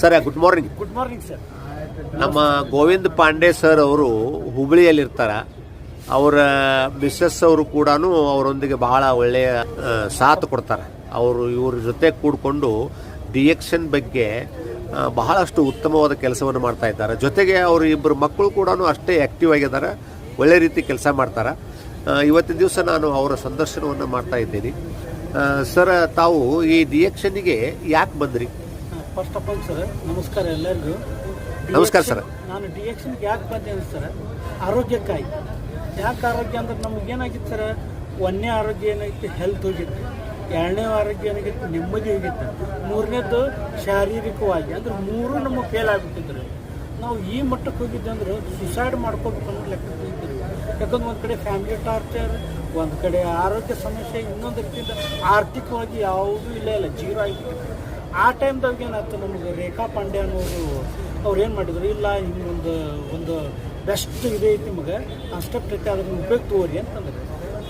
Sir good morning. Good morning sir. ನಮ್ಮ Govinda Pandey sir ಅವರು ಹುಬ್ಬಳ್ಳಿಯಲ್ಲಿರ್ತಾರೆ ಅವರ ಮಿಸ್ಸಸ್ ಅವರು ಕೂಡ ಅವರೊಂದಿಗೆ ಬಹಳ ಒಳ್ಳೆಯ ಸಾಥ್ ಕೊಡ್ತಾರೆ. ಅವರು ಇವ್ರ ಜೊತೆ ಕೂಡಿಕೊಂಡು ಡಿಎಕ್ಷನ್ ಬಗ್ಗೆ ಬಹಳಷ್ಟು ಉತ್ತಮವಾದ ಕೆಲಸವನ್ನು ಮಾಡ್ತಾ ಇದ್ದಾರೆ. ಜೊತೆಗೆ ಅವರು ಇಬ್ಬರು ಮಕ್ಕಳು ಕೂಡ ಅಷ್ಟೇ ಆ್ಯಕ್ಟಿವ್ ಆಗಿದ್ದಾರೆ. ಒಳ್ಳೆ ರೀತಿ ಕೆಲಸ ಮಾಡ್ತಾರೆ. ಇವತ್ತಿನ ದಿವಸ ನಾನು ಅವರ ಸಂದರ್ಶನವನ್ನು ಮಾಡ್ತಾ ಇದ್ದೀನಿ. ಸರ್ ತಾವು ಈ ಡಿಎಕ್ಷನ್ನಿಗೆ ಯಾಕೆ ಬಂದ್ರಿ? ಫಸ್ಟ್ ಆಫ್ ಆಲ್ ಸರ್ ನಮಸ್ಕಾರ ಎಲ್ಲರಿಗೂ. ನಮಸ್ಕಾರ ಸರ್. ನಾನು ಡಿ ಎಕ್ಷನ್ಗೆ ಯಾಕೆ ಬಂದೆ ಅಂದ್ರೆ ಸರ್ ಆರೋಗ್ಯಕ್ಕಾಗಿ. ಯಾಕೆ ಆರೋಗ್ಯ ಅಂದ್ರೆ ನಮ್ಗೆ ಏನಾಗಿತ್ತು ಸರ್ ಒಂದನೇ ಆರೋಗ್ಯ ಏನಾಗಿತ್ತು? ಹೆಲ್ತ್ ಹೋಗಿತ್ತು. ಎರಡನೇ ಆರೋಗ್ಯ ಏನಾಗಿತ್ತು? ನೆಮ್ಮದಿ ಹೋಗಿತ್ತು. ಮೂರನೇದು ಶಾರೀರಿಕವಾಗಿ. ಅಂದ್ರೆ ಮೂರು ನಮಗೆ ಫೇಲ್ ಆಗ್ಬಿಟ್ಟಿದ್ರು ನಾವು ಈ ಮಟ್ಟಕ್ಕೆ ಹೋಗಿದ್ದೆ ಅಂದ್ರೆ ಸುಸೈಡ್ ಮಾಡ್ಕೋಬೇಕು ಅನ್ನೋ ಲೆಕ್ಕಕ್ಕೆ ಯಾಕಂದ್ರೆ ಒಂದು ಕಡೆ ಫ್ಯಾಮಿಲಿ ಟಾರ್ಚರ್ ಒಂದು ಕಡೆ ಆರೋಗ್ಯ ಸಮಸ್ಯೆ ಇನ್ನೊಂದು ರೀತಿಯಿಂದ ಆರ್ಥಿಕವಾಗಿ ಯಾವುದೂ ಇಲ್ಲ ಇಲ್ಲ ಜೀರೋ ಆಗಿಬಿಟ್ಟಿತ್ತು. ಆ ಟೈಮ್ದಾಗ ಏನಾಯ್ತು ನಮಗೆ ರೇಖಾ ಪಾಂಡೆ ಅನ್ನೋರು ಅವ್ರು ಏನು ಮಾಡಿದ್ರು, ಇಲ್ಲ, ಹಿಂಗೊಂದು, ಒಂದು ಬೆಸ್ಟ್ ಇದೆ ಐತಿ ನಿಮಗೆ ಕಾನ್ಸೆಪ್ಟ್ ಐತೆ ಅದನ್ನು ಉಪಯೋಗ ತಗೋರಿ ಅಂತಂದ್ರೆ.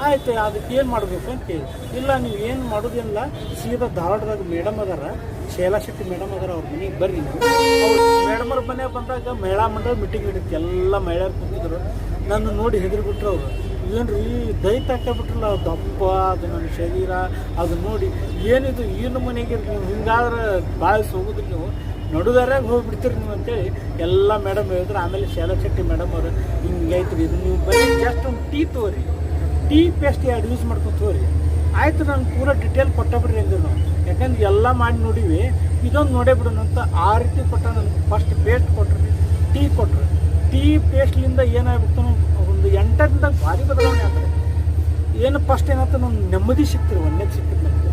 ಆಯ್ತು ಅದಕ್ಕೆ ಏನು ಮಾಡಬೇಕು ಅಂತ ಕೇಳಿ ಇಲ್ಲ, ನೀವು ಏನು ಮಾಡೋದಿಲ್ಲ ಸೀದಾ ಧಾರವಾಡದಾಗ ಮೇಡಮ್ ಅದಾರ, ಶೈಲಾ ಶೆಟ್ಟಿ ಮೇಡಮ್ ಅದಾರ ಅವ್ರ ಮನೆಗೆ ಬರ್ರಿ ಅವ್ರು ಮೇಡಮ್ ಅವ್ರ ಮನೆಗೆ ಬಂದಾಗ ಮಹಿಳಾ ಮಂಡಳ ಮೀಟಿಂಗ್ ಹಿಡಿತು ಎಲ್ಲ ಮಹಿಳೆಯರು ಕೂತಿದ್ರು. ನನ್ನ ನೋಡಿ ಹೆದರಿಬಿಟ್ರು ಅವರು. ಏನ್ರಿ ದೈತ ಬಿಟ್ರಲ್ಲ ದಪ್ಪ, ಅದು ನನ್ನ ಶರೀರ, ಅದು ನೋಡಿ ಏನಿದು ಏನು ಮನೆಗೆ ನೀವು ಹಿಂಗಾದ್ರೆ ಬಾಯಿ ಹೋಗುದಿಲ್ಲ ನೀವು. ನಡುದಾರಾಗ ಹೋಗ್ಬಿಡ್ತೀರಿ ನೀವು ಅಂತೇಳಿ ಎಲ್ಲ ಮೇಡಮ್ ಹೇಳಿದ್ರು. ಆಮೇಲೆ ಶೈಲಾ ಶೆಟ್ಟಿ ಮೇಡಮ್ ಅವರು ಹಿಂಗೈತ್ರಿ ಇದು ನೀವು ಬರೀ ಜಸ್ಟ್ ಒಂದು ಟೀ ತೋರಿ ಟೀ ಪೇಸ್ಟ್ ಎರಡು ಯೂಸ್ ಮಾಡ್ಕೊಂಡು ತೋರಿ ಆಯ್ತು, ನಾನು ಪೂರ ಡಿಟೇಲ್ ಕೊಟ್ಟಬಿಡ್ರಿ ಅಂದ್ರು ನಾವು. ಯಾಕಂದ್ರೆ ಎಲ್ಲ ಮಾಡಿ ನೋಡಿವಿ. ಇದೊಂದು ನೋಡೇ ಬಿಡೋಣ ಅಂತ ಆ ರೀತಿ ಕೊಟ್ಟ ನನಗೆ ಫಸ್ಟ್ ಪೇಸ್ಟ್ ಕೊಟ್ರಿ. ಟೀ ಕೊಟ್ಟರು ಟೀ ಪೇಸ್ಟ್ಲಿಂದ ಏನಾಗ್ಬಿಡ್ತು ಒಂದು ಎಂಟರಿಂದ ಭಾರಿ ಬದಲಾವಣೆ ಆಗ್ತದೆ. ಏನು ಫಸ್ಟ್ ಏನಾಯ್ತು ನಮ್ಮ ನೆಮ್ಮದಿ ಸಿಕ್ತಿರಿ ಒಂದೇದು ಸಿಕ್ಕಿದ್ದು ನಮ್ಗೆ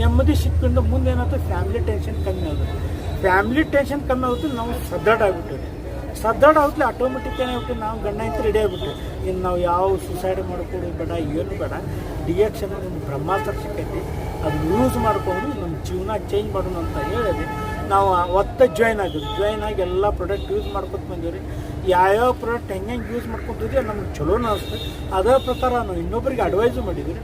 ನೆಮ್ಮದಿ ಸಿಕ್ಕಿಂದ ಮುಂದೆ ಏನಾಯ್ತು ಫ್ಯಾಮಿಲಿ ಟೆನ್ಷನ್ ಕಮ್ಮಿ ಆಗುತ್ತೆ. ಫ್ಯಾಮಿಲಿ ಟೆನ್ಷನ್ ಕಮ್ಮಿ ಆಗುತ್ತೆ, ನಾವು ಸದೃಢ ಆಗ್ಬಿಟ್ಟಿವಿ ಸದೃಢ ಆಗುತ್ತೆ ಆಟೋಮೆಟಿಕ್ ಏನಾಗುತ್ತೆ ನಾವು ಗಂಡ ಅಂತ ರೆಡಿ ಆಗ್ಬಿಟ್ಟು ಇನ್ನು ನಾವು ಯಾವ ಸುಸೈಡ್ ಮಾಡ್ಕೊಡೋದು ಬೇಡ, ಏನು ಬೇಡ. ಡಿಎಕ್ಷನ್ ಒಂದು ಬ್ರಹ್ಮಾಸ್ತ್ರ ಸಿಕ್ಕೈತಿ. ಅದು ಯೂಸ್ ಮಾಡ್ಕೊಂಡು ನಮ್ಮ ಜೀವನ ಚೇಂಜ್ ಮಾಡೋಣ ಅಂತ ಹೇಳಿದೆ ನಾವು ಒತ್ತ ಜಾಯ್ನ್ ಆಗಿದ್ವಿ. ಜಾಯ್ನ್ ಆಗಿ ಎಲ್ಲ ಪ್ರಾಡಕ್ಟ್ ಯೂಸ್ ಮಾಡ್ಕೊತ ಬಂದೀವಿ ಯಾವ್ಯಾವ ಪ್ರಾಡಕ್ಟ್ ಹೆಂಗೆ ಹೆಂಗೆ ಯೂಸ್ ಮಾಡ್ಕೊತಿದ್ವಿ ನಮ್ಗೆ ಚಲೋನ ಅನಿಸ್ತು. ಅದೇ ಪ್ರಕಾರ ನಾವು ಇನ್ನೊಬ್ಬರಿಗೆ ಅಡ್ವೈಸು ಮಾಡಿದ್ವಿ.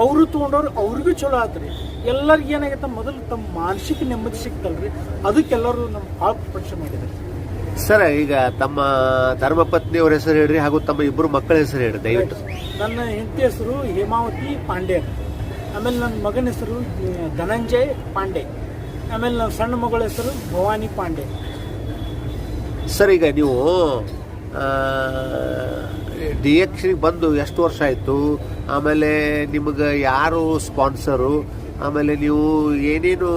ಅವರು ತೊಗೊಂಡವ್ರು ಅವ್ರಿಗೂ ಚಲೋ ಆತ್ರಿ. ಎಲ್ಲರಿಗೆ ಏನಾಗೈತೆ ಮೊದಲು ತಮ್ಮ ಮಾನಸಿಕ ನೆಮ್ಮದಿ ಸಿಕ್ತಲ್ರಿ. ಅದಕ್ಕೆಲ್ಲರೂ ನಮ್ಮ ಭಾಳ ಪ್ರಶ್ನೆ ಮಾಡಿದ್ರು. ಸರ್ ಈಗ ತಮ್ಮ ಧರ್ಮಪತ್ನಿಯವ್ರ ಹೆಸರು ಹೇಳ್ರಿ ಹಾಗೂ ತಮ್ಮ ಇಬ್ಬರು ಮಕ್ಕಳ ಹೆಸರು ಹೇಳ್ರಿ ದಯವಿಟ್ಟು. ನನ್ನ ಹೆಂಡತಿ ಹೆಸರು ಹೇಮಾವತಿ ಪಾಂಡೆ. ಆಮೇಲೆ ನನ್ನ ಮಗನ ಹೆಸರು ಧನಂಜಯ್ ಪಾಂಡೆ. ಆಮೇಲೆ ನಮ್ಮ ಸಣ್ಣ ಮಗಳ ಹೆಸರು ಭವಾನಿ ಪಾಂಡೆ. ಸರ್ ಈಗ ನೀವು ಡಿ ಎಕ್ಸ್ಗೆ ಬಂದು ಎಷ್ಟು ವರ್ಷ ಆಯಿತು? ಆಮೇಲೆ ನಿಮಗೆ ಯಾರು ಸ್ಪಾನ್ಸರು ಆಮೇಲೆ ನೀವು ಏನೇನು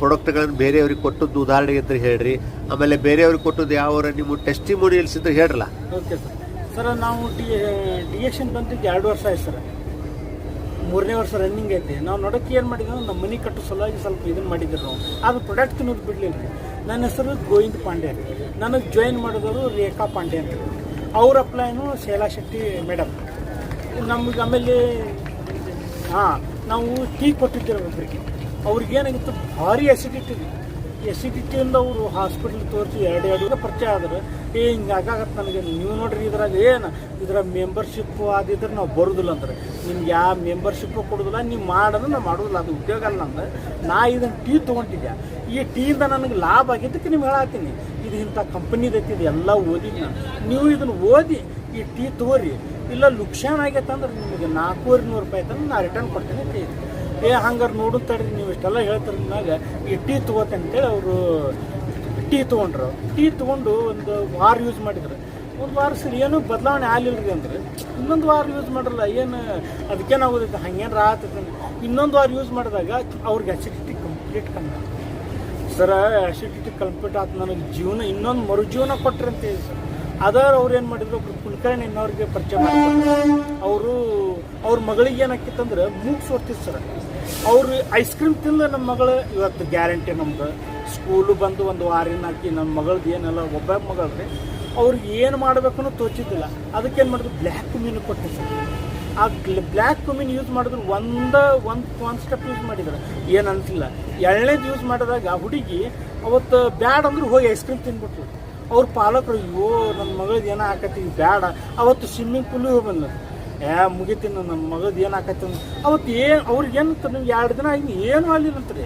ಪ್ರಾಡಕ್ಟ್ಗಳನ್ನು ಬೇರೆಯವ್ರಿಗೆ ಕೊಟ್ಟದ್ದು ಉದಾಹರಣೆಗೆ ಅಂತ ಹೇಳ್ರಿ. ಆಮೇಲೆ ಬೇರೆಯವ್ರಿಗೆ ಕೊಟ್ಟದ್ದು ಯಾವ ನಿಮ್ಮ ಟೆಸ್ಟಿಮೋನಿಯಲ್ಸ್ ಇದ್ರೆ ಹೇಳ್ರಲ್ಲ? ಓಕೆ ಸರ್ ಸರ್ ನಾವು ಡಿ ಡಿ ಎಕ್ಷನ್ ಬಂದಿದ್ದು ಎರಡು ವರ್ಷ ಆಯ್ತು ಸರ್ ಮೂರನೇ ವರ್ಷ ರನ್ನಿಂಗ್ ಐತಿ. ನಾವು ನೋಡೋಕೆ ಏನು ಮಾಡಿದ್ರು ನಮ್ಮ ಮನೆ ಕಟ್ಟು ಸಲುವಾಗಿ ಸ್ವಲ್ಪ ಇದನ್ನು ಮಾಡಿದ್ರು ನಾವು ಅದು ಪ್ರಾಡಕ್ಟ್ ನೋಡಿ ಬಿಡಲಿಲ್ಲ. ರೀ ನನ್ನ ಹೆಸರು ಗೋವಿಂದ್ ಪಾಂಡೆ ನನಗೆ ಜಾಯಿನ್ ಮಾಡಿದವರು ರೇಖಾ ಪಾಂಡೆ ಅಂತ. ಅವ್ರ ಅಪ್ಲೈನು ಶೈಲಾ ಶೆಟ್ಟಿ ಮೇಡಮ್ ನಮ್ಗೆ ಆಮೇಲೆ ಹಾಂ, ನಾವು ಟೀ ಕೊಟ್ಟಿದ್ದೇವೆ ಒಬ್ಬರಿಗೆ ಅವ್ರಿಗೇನಾಗಿತ್ತು ಭಾರಿ ಅಸಿಡಿಟಿ ರೀ ಎಸಿಡಿಟಿಯಿಂದ ಅವರು ಹಾಸ್ಪಿಟ್ಲ್ ತೋರಿಸಿ ಎರಡು ಎರಡು ಪರಿಚಯ ಆದ್ರೆ, ಏ, ಹಿಂಗೆ ಆಗಾಗತ್ತೆ ನನಗೆ. ನೀವು ನೋಡ್ರಿ ಇದ್ರಾಗ ಏನು? ಇದ್ರ ಮೆಂಬರ್ಶಿಪ್ ಆದಿದ್ರೆ ನಾವು ಬರೋದಿಲ್ಲ ಅಂದ್ರೆ. ನಿಮ್ಗೆ ಯಾವ ಮೆಂಬರ್ಶಿಪ್ಪು ಕೊಡೋದಿಲ್ಲ, ನೀವು ಮಾಡೋದು ನಾವು ಮಾಡೋದಿಲ್ಲ. ಅದು ಉದ್ಯೋಗ ಅಲ್ಲ ಅಂದ್ರೆ ನಾ ಇದನ್ನು ಟೀ ತೊಗೊಂಡಿದ್ದೆ ಈ ಟೀಯಿಂದ ನನಗೆ ಲಾಭ ಆಗಿದ್ದಕ್ಕೆ ನಿಮ್ಗೆ ಹೇಳತ್ತೀನಿ ಇದು ಇಂಥ ಕಂಪ್ನಿದೈತಿ ಇದು ಎಲ್ಲ ಓದಿ. ನೀವು ಇದನ್ನು ಓದಿ, ಈ ಟೀ ತಗೋರಿ. ಇಲ್ಲ ಲುಕ್ಷಾನ್ ಆಗೈತೆ ಅಂದ್ರೆ ನಿಮಗೆ ನಾಲ್ಕೂವರೆ ನೂರು ರೂಪಾಯಿ ತಂದು ನಾ ರಿಟರ್ನ್ ಕೊಡ್ತೀನಿ ಹೇಳಿದ್ರು. ಏ, ಹಂಗಾರೆ ನೋಡು ನೀವು ಇಷ್ಟೆಲ್ಲ ಹೇಳ್ತಾರೆ ಮ್ಯಾಗ ಈ ಟೀ ತಗೋತೇನೆ ಅಂತೇಳಿ ಅವರು ಟೀ ತೊಗೊಂಡ್ರು. ಟೀ ತೊಗೊಂಡು ಒಂದು ವಾರ ಯೂಸ್ ಮಾಡಿದ್ರು. ಒಂದು ವಾರ ಸರಿ ಏನೂ ಬದಲಾವಣೆ ಆಗಲಿಲ್ಲ ಅಂದ್ರೆ. ಇನ್ನೊಂದು ವಾರ ಯೂಸ್ ಮಾಡಿರಲ್ಲ, ಏನು ಅದಕ್ಕೇನಾಗೋದೈತೆ ಹಂಗೇನು ಆತೈತೆ ಇನ್ನೊಂದು ವಾರ ಯೂಸ್ ಮಾಡಿದಾಗ ಅವ್ರಿಗೆ ಅಸಿಡಿಟಿ ಕಂಪ್ಲೀಟ್ ಕಮ್ಮಿ. ಸರ ಅಸಿಡಿಟಿ ಕಂಪ್ಲೀಟ್ ಆಯ್ತು ನನಗೆ ಜೀವನ, ಇನ್ನೊಂದು ಮರುಜೀವನ ಕೊಟ್ರಿ ಅಂತ ಹೇಳಿ ಸರ್. ಅದಾರ ಅವ್ರು ಏನು ಮಾಡಿದ್ರು? ಒಬ್ರು ಕುಲಕರ್ಣಿ ಅನ್ನೋರಿಗೆ ಪರಿಚಯ ಮಾಡಿದ್ರು ಅವರು, ಅವ್ರ ಮಗಳಿಗೆ ಏನಾಕಿತ್ತಂದ್ರೆ ಮೂಗ್ ಸೋರ್ತಿತ್ತು ಸರ್. ಅವ್ರು ಐಸ್ ಕ್ರೀಮ್ ತಿಂದ ನಮ್ಮ ಮಗಳು ಇವತ್ತು ಗ್ಯಾರಂಟಿ ನಮ್ದು. ಸ್ಕೂಲು ಬಂದು ಒಂದು ವಾರಿನ ಹಾಕಿ ನನ್ನ ಮಗಳದ್ದು ಏನೆಲ್ಲ, ಒಬ್ಬ ರೀ ಅವ್ರಿಗೆ ಏನು ಮಾಡಬೇಕು ತೋಚಿದ್ದಿಲ್ಲ. ಅದಕ್ಕೇನು ಮಾಡಿದ್ರು? ಬ್ಲ್ಯಾಕ್ ಮೀನು ಕೊಟ್ಟೆ ಸರ್ ಆ ಬ್ಲ್ಯಾಕ್ ಮೀನು ಯೂಸ್ ಮಾಡಿದ್ರು. ಒಂದ, ಒಂದು ಒಂದು ಸ್ಟೆಪ್ ಯೂಸ್ ಮಾಡಿದ್ರು. ಏನು ಅನ್ಸಿಲ್ಲ ಎಳ್ನೇದು ಯೂಸ್ ಮಾಡಿದಾಗ ಹುಡುಗಿ ಅವತ್ತು ಬ್ಯಾಡ್ ಅಂದ್ರೆ ಹೋಗಿ ಐಸ್ ಕ್ರೀಮ್ ತಿನ್ಬಿಟ್ಟು ಅವ್ರ ಪಾಲಕರು, ಅಯ್ಯೋ ನನ್ನ ಮಗಳದ್ದು ಏನೋ ಆಕತಿ? ಬ್ಯಾಡ. ಅವತ್ತು ಸ್ವಿಮ್ಮಿಂಗ್ ಪೂಲಿಗೆ ಹೋಗಿ ಬಂದ್ರು ಏ ಮುಗಿತೀನಿ ನನ್ನ ಮಗದ ಏನು ಆಕತಿ ಅಂದ್ರೆ ಅವತ್ತು ಏನು ಅವ್ರಿಗೆ ಏನು ನಿಮ್ಗೆ ಎರಡು ದಿನ ಆಗಿ ಏನೂ ಆಗಲಿಲ್ಲ ರೀ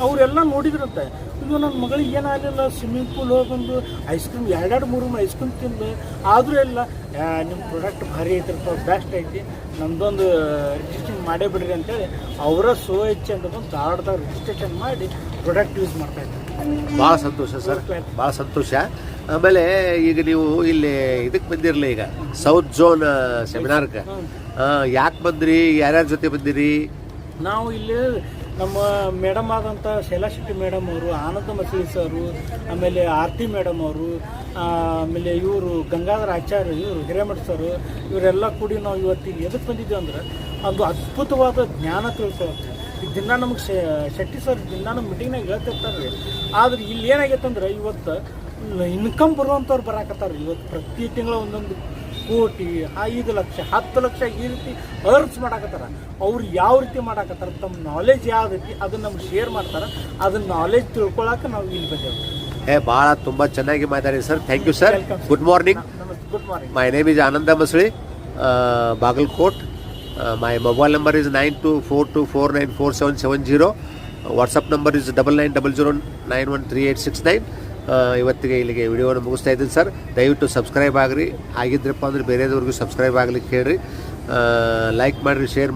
ಅವರೆಲ್ಲ ನೋಡಿದ್ರಂತೆ. ಇದು ನನ್ನ ಮಗಳಿಗೆ ಏನಾಗಲಿಲ್ಲ ಸ್ವಿಮ್ಮಿಂಗ್ ಪೂಲ್ ಹೋಗಂದು ಐಸ್ ಕ್ರೀಮ್ ಎರಡೆರಡು ಮೂರು ಐಸ್ ಕ್ರೀಮ್ ತಿಂದು ಆದರೂ ಇಲ್ಲ "ಆ, ನಿಮ್ಮ ಪ್ರಾಡಕ್ಟ್ ಭಾರಿ ಐತಿರ್ತ ಬೆಸ್ಟ್ ಐತಿ. ನಮ್ಮದೊಂದು ರಿಜಿಸ್ಟ್ರೇಷನ್ ಮಾಡೇ ಬಿಡ್ರಿ ಅಂತೇಳಿ ಅವರ ಸೋ ಹೆಚ್ಚು ಅಂತ ಒಂದು ಧಾರವಾಡದಾಗ ರಿಜಿಸ್ಟ್ರೇಷನ್ ಮಾಡಿ ಪ್ರಾಡಕ್ಟ್ ಯೂಸ್ ಮಾಡ್ತಾ ಇದ್ದಾರೆ ಭಾಳ ಸಂತೋಷ ಸರ್. ಭಾಳ ಸಂತೋಷ. ಆಮೇಲೆ ಈಗ ನೀವು ಇಲ್ಲಿ ಇದಕ್ಕೆ ಬಂದಿರಲಿ ಈಗ ಸೌತ್ ಝೋನ್ ಸೆಮಿನಾರ್ಗೆ ಯಾಕೆ ಬಂದ್ರಿ? ಯಾರ್ಯಾರ ಜೊತೆ ಬಂದಿರಿ? ನಾವು ಇಲ್ಲಿ ನಮ್ಮ ಮೇಡಮ್ ಆದಂಥ ಶೈಲಾ ಶೆಟ್ಟಿ ಮೇಡಮ್ ಅವರು, ಆನಂದ ಮಸೀದಿ ಸರು, ಆಮೇಲೆ ಆರತಿ ಮೇಡಮ್ ಅವರು ಆಮೇಲೆ ಇವರು ಗಂಗಾಧರ ಆಚಾರ್ಯ, ಇವರು ಹಿರೇಮಠ ಸರು, ಇವರೆಲ್ಲ ಕೂಡಿ ನಾವು ಇವತ್ತಿಗೆ ಎದಕ್ಕೆ ಬಂದಿದ್ದೀವಿ ಅಂದ್ರೆ ಒಂದು ಅದ್ಭುತವಾದ ಜ್ಞಾನ ತಿಳ್ಕೊಳ್ಳೋದು ದಿನ ನಮಗೆ ಶೆಟ್ಟಿ ಸರ್ ದಿನ ನಮ್ಮ ಮೀಟಿಂಗ್ನಾಗ ಹೇಳ್ತಿರ್ತಾರೆ ರೀ ಆದ್ರೆ ಇಲ್ಲಿ ಏನಾಗೈತೆ ಅಂದ್ರೆ ಇವತ್ತು ಇನ್ಕಮ್ ಬರುವಂಥವ್ರು ಬರಾಕತ್ತಾರ ಇವತ್ತು ಪ್ರತಿ ತಿಂಗಳ ಒಂದೊಂದು ಕೋಟಿ ಐದು ಲಕ್ಷ ಹತ್ತು ಲಕ್ಷ ಈ ರೀತಿ ಅರ್ನ್ಸ್ ಮಾಡಾಕತ್ತಾರ. ಅವ್ರು ಯಾವ ರೀತಿ ಮಾಡಾಕತ್ತಾರ? ತಮ್ಮ ನಾಲೆಜ್ ಯಾವ ರೀತಿ ಅದನ್ನು ನಮ್ಗೆ ಶೇರ್ ಮಾಡ್ತಾರೆ. ಅದನ್ನ ನಾಲೆಜ್ ತಿಳ್ಕೊಳಕ್ಕೆ ನಾವು ಇಲ್ಲಿ ಬಂದೇವೆ ಏ ಭಾಳ ತುಂಬ ಚೆನ್ನಾಗಿ ಮಾತಾಡಿ sir. Thank you sir good morning ನಮಸ್ತೆ. Good morning My name is Ananda Masli, uh, Bagalkot. Uh, my mobile number is 9242494770. WhatsApp number is double nine double zero nine one three eight six nine ಇವತ್ತಿಗೆ ಇಲ್ಲಿಗೆ ವಿಡಿಯೋವನ್ನು ಮುಗಿಸ್ತಾ ಇದ್ದೀನಿ sir. ದಯವಿಟ್ಟು subscribe ಆಗಿರಿ. ಆಗಿದ್ರಪ್ಪ ಅಂದರೆ ಬೇರೆದವ್ರಿಗೂ subscribe ಆಗಲಿಕ್ಕೆ ಹೇಳಿರಿ. ಲೈಕ್ ಮಾಡಿರಿ ಶೇರ್